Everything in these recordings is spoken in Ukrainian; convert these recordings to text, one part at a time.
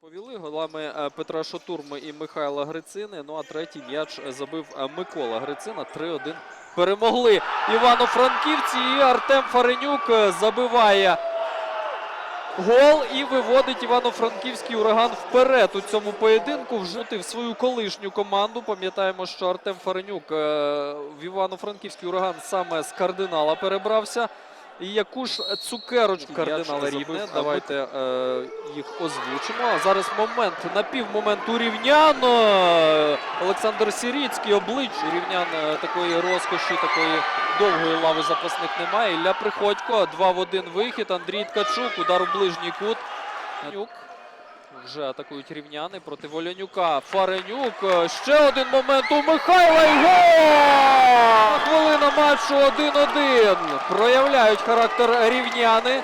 Повіли голами е, Петра Шотурми і Михайла Грицини. Ну а третій м'яч е, забив е, Микола Грицина. 3-1 перемогли Івано-Франківці. І Артем Фаренюк забиває гол і виводить Івано-Франківський ураган вперед у цьому поєдинку. Вжутив свою колишню команду. Пам'ятаємо, що Артем Фаренюк в Івано-Франківський ураган саме з кардинала перебрався. І яку ж цукерочку кардинала рівне. Давайте е, їх озвучимо. А зараз момент, напівмомент у рівнян. Е, Олександр Сіріцький облич рівнян е, такої розкоші, такої довгої лави запасних немає. Ілля Приходько, 2 в 1 вихід. Андрій Ткачук, удар у ближній кут. Вже атакують рівняни проти Волянюка. Фаренюк. Е, Ще один момент у Михайла. І гол! Матчу 1-1. Проявляють характер рівняни.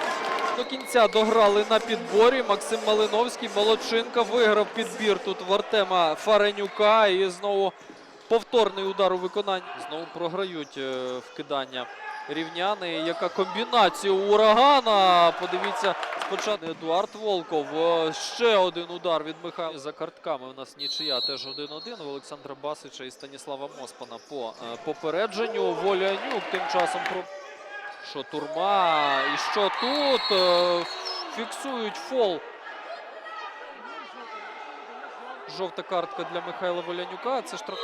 До кінця дограли на підборі. Максим Малиновський, Молодчинка виграв підбір тут в Артема Фаренюка. І знову повторний удар у виконанні. Знову програють е, вкидання рівняни. Яка комбінація урагана? Подивіться, спочатку Едуард Волков. Ще один удар від Михайла. За картками у нас нічия теж 1-1. У Олександра Басича і Станіслава Моспана по е, попередженню. Волянюк тим часом про. Що турма? І що тут? Е, Фіксують фол. Жовта картка для Михайла Волянюка. Це штраф.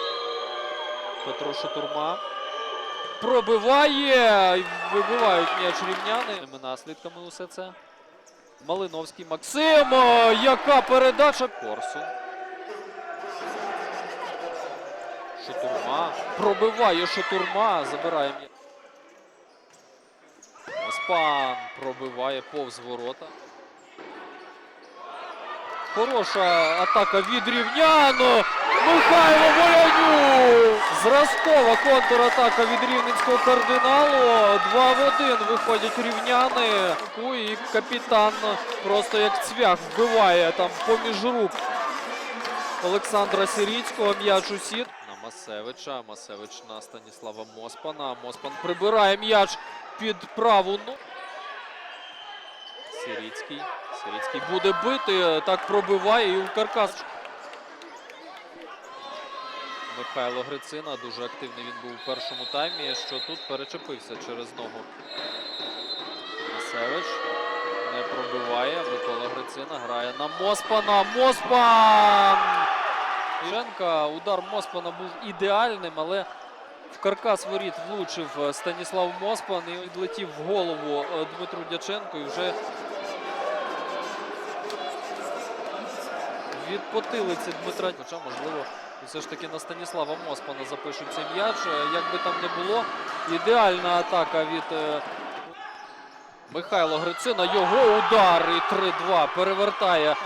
Петро Шатурма. Пробиває. Вибивають м'яч рівняни. Тими наслідками усе це. Малиновський Максим. Яка передача? Корсун. Шатурма. Пробиває Шатурма. Забирає м'яч. Оспан пробиває повз ворота. Хороша атака від рівняну. Михайло Волянюк. Зразкова контратака від рівненського кардиналу. 2 в 1 виходять рівняни. Ну І капітан просто як цвях вбиває там поміж рук Олександра Сиріцького. М'яч у сіт. На Масевича. Масевич на Станіслава Моспана. Моспан прибирає м'яч під праву. Сиріцький. Сиріцький буде бити. Так пробиває і у каркас. Михайло Грицина. Дуже активний він був у першому таймі. Що тут перечепився через ногу. Масевич не пробиває. Микола Грицина грає на Моспана. Моспан! Іренка. Удар Моспана був ідеальним, але в каркас воріт влучив Станіслав Моспан і відлетів в голову е, Дмитру Дяченко. І вже від потилиці Дмитра. Хоча, можливо, все ж таки на Станіслава Моспана запишуть цей м'яч. Е, Як би там не було, ідеальна атака від е, Михайло Грицина. Його удар і 3-2 перевертає.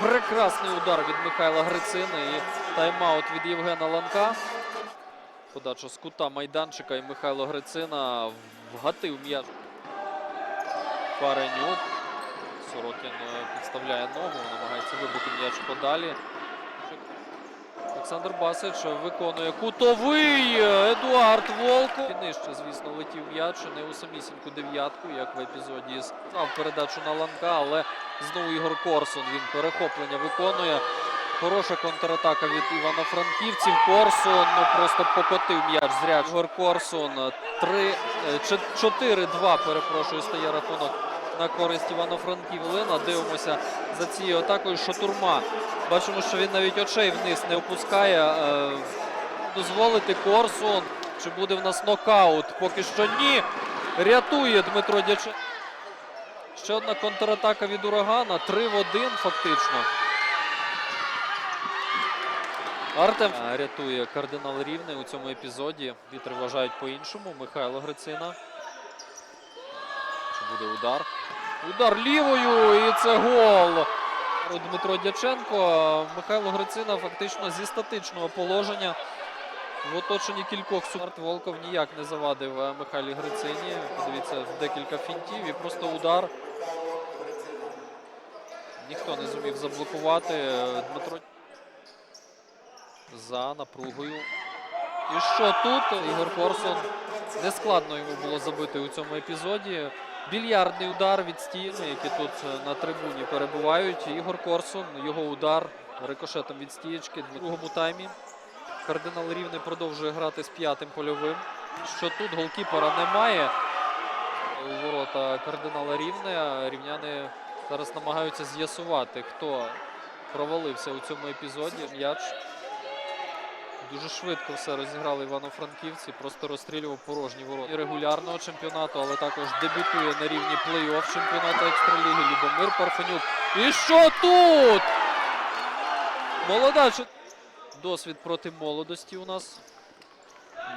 Прекрасний удар від Михайла Грицини і тайм-аут від Євгена Ланка. Подача з кута майданчика і Михайло Грицина вгатив м'яч. Фаренюк. Сорокін е, підставляє ногу, намагається вибити м'яч подалі. Олександр Басич виконує кутовий. Едуард Волков. І Нижче, звісно, летів м'яч. Не у самісіньку дев'ятку, як в епізоді Став передачу на Ланка, але знову Ігор Корсун. Він перехоплення виконує. Хороша контратака від Івано-Франківців. Корсун ну, просто покотив м'яч зря. Ігор Корсун. 3, е, 4-2, перепрошую, стає рахунок на користь Івано-Франківлина. Дивимося за цією атакою. Шатурма. Бачимо, що він навіть очей вниз не опускає. Е, Дозволити Корсун. Чи буде в нас нокаут? Поки що ні. Рятує Дмитро Дяченко. Ще одна контратака від урагана. 3 в 1 фактично. Артем е, рятує кардинал Рівне у цьому епізоді. Вітри вважають по-іншому. Михайло Грицина. Чи буде удар? Удар лівою і це гол. Дмитро Дяченко. Михайло Грицина фактично зі статичного положення. В оточенні кількох супер Волков ніяк не завадив е, Михайлі Грицині. Подивіться, декілька фінтів і просто удар. Ніхто не зумів заблокувати. Е, Дмитро за напругою. І що тут? Ігор Корсун. Нескладно йому було забити у цьому епізоді. Більярдний удар від стіни, які тут е, на трибуні перебувають. Ігор Корсун, його удар рикошетом від стієчки в другому таймі. Кардинал Рівне продовжує грати з п'ятим польовим. Що тут голкіпера немає у ворота кардинала Рівне. Рівняни зараз намагаються з'ясувати, хто провалився у цьому епізоді. М'яч дуже швидко все розіграли івано-франківці. Просто розстрілював порожні ворота і регулярного чемпіонату, але також дебютує на рівні плей-офф чемпіонату екстраліги Любомир Парфенюк. І що тут? Молода досвід проти молодості у нас.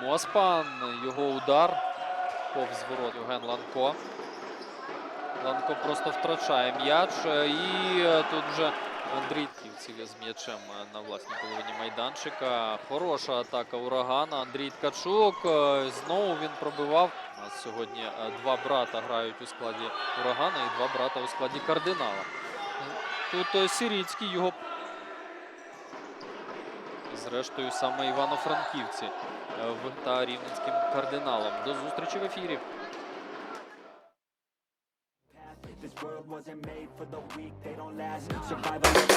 Моспан, його удар повз ворот Євген Ланко. Ланко просто втрачає м'яч. І тут вже Андрій Ківців з м'ячем на власній половині майданчика. Хороша атака урагана. Андрій Ткачук. е, Знову він пробивав. У нас сьогодні е, два брата грають у складі урагана і два брата у складі кардинала. Тут е, Сіріцький його. Зрештою саме Івано-Франківці та рівненським кардиналом. До зустрічі в ефірі. Survival.